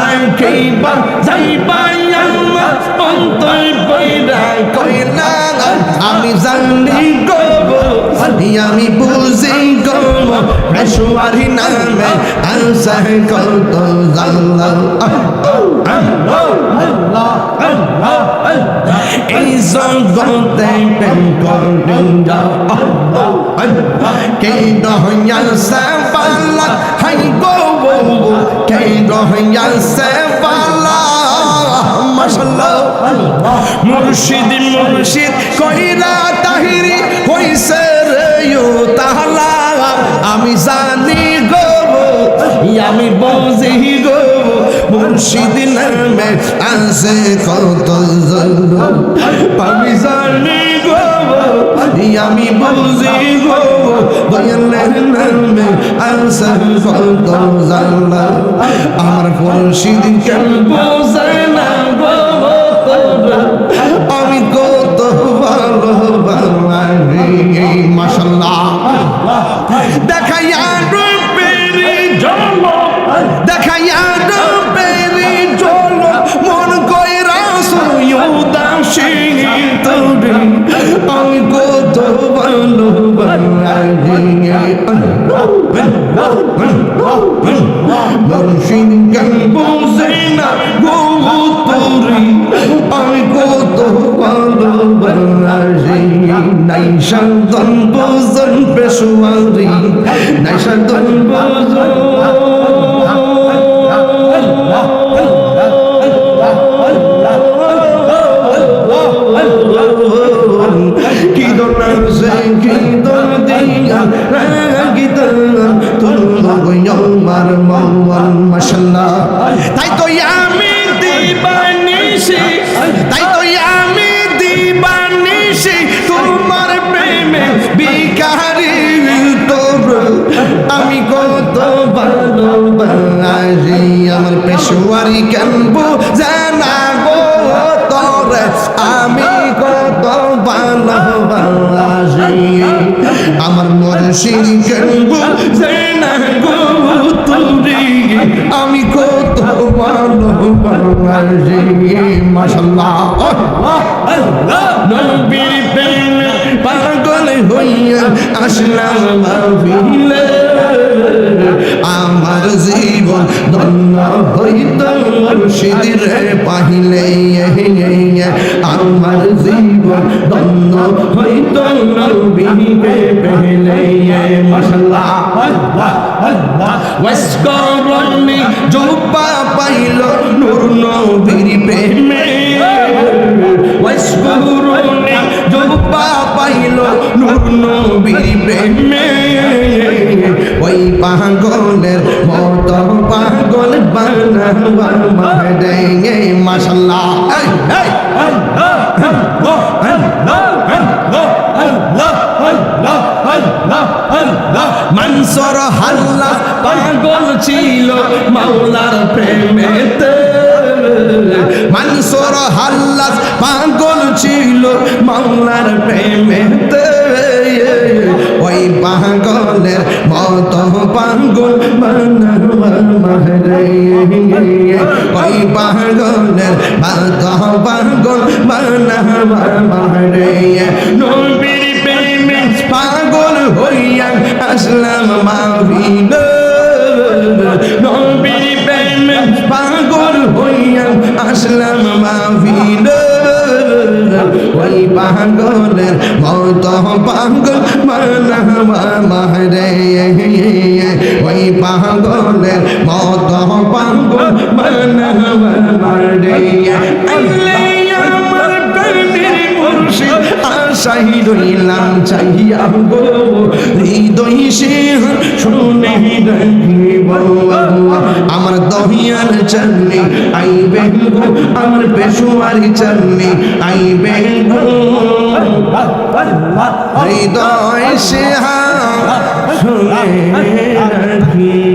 রাখিবা যাইবা আমার অন্তর পয়রা কইলা আমি জানি গো আমি বুঝি গো পেশোয়ারি নামে আনসা কত জানলাম এই জগতে প্রেম করতেন কে রহয়া সেবালা হাই গো মুর্শিদ মুর্শিদ কইরা তাহিরি হইছে রে ইউ তাহলা আমি জানি গো আমি বুঝি গো, মুর্শিদ নামে আছে কত জল আমি জানি গো আমি বুঝি গো বয়ালের নামে আছে কত জল আমার মুর্শিদ কেন বোঝে না আমি কত ভালো মাসাল্লাহ দেখাইয়া রূপেরি জল দেখাইয়া রূপেরি জল মন কইরা সুয়ুদাসী তোরে আমি কত ভালো মুর্শিদ কেন বোঝে না গো তোরে আমি কত ভালো নাই সাধন বোজন পেশোয়ারি নাই সাধন বোজন আমার মন মাশাল্লাহ। তাই তো আমি দিবানিশি, তাই তো আমি দিবানিশি, তোমার প্রেমে বিকারি তোর আমি কত ভালোবাসি, আমার পেশোয়ারি কেন জানা গো তোর। আমি কত ভালোবাসি, আমার মুর্শিদ কেন জানা ভালোবাসি মাশাল্লাহ নবীর প্রেমে পাগল হইয়া আসলাম মাহফিলে। আমার জীবন ধন্য হইত মুর্শিদরে পাহিলে। আমার জীবন ধন্য হইত পেলে। মাশাল্লাহ ওয়াসকরণি জুব্বা পাইল নূর নবীর প্রেমে। ওয়াসকরণি জুব্বা পাইল নূর নবীর প্রেমে। ওই পাগলের মত পাগল বানাবা মারে মাশাল্লাহ এই এই। মানসর হাল্লা পাগল ছিল মাওলার প্রেমেতে। মানসর হাল্লা পাগল ছিল মাওলার প্রেমেতে। ওই পাগলের মত পাগল মারে ওই পাগলের মত পাগল মারে হইয়া আসলাম মাহফিল। ওই পাগলের মত পাগল মানবা মারে ওই পাগলের মত পাগল মানবা মারে আল্লাহ আশাই রইলাম চাইয়া গো। হৃদয় সে শুনে রাখিব আমার দহিয়ার চাননি আই গো আমার পেশুয়ারি চাননি আই গো। হৃদয় সে শুনে রাখিব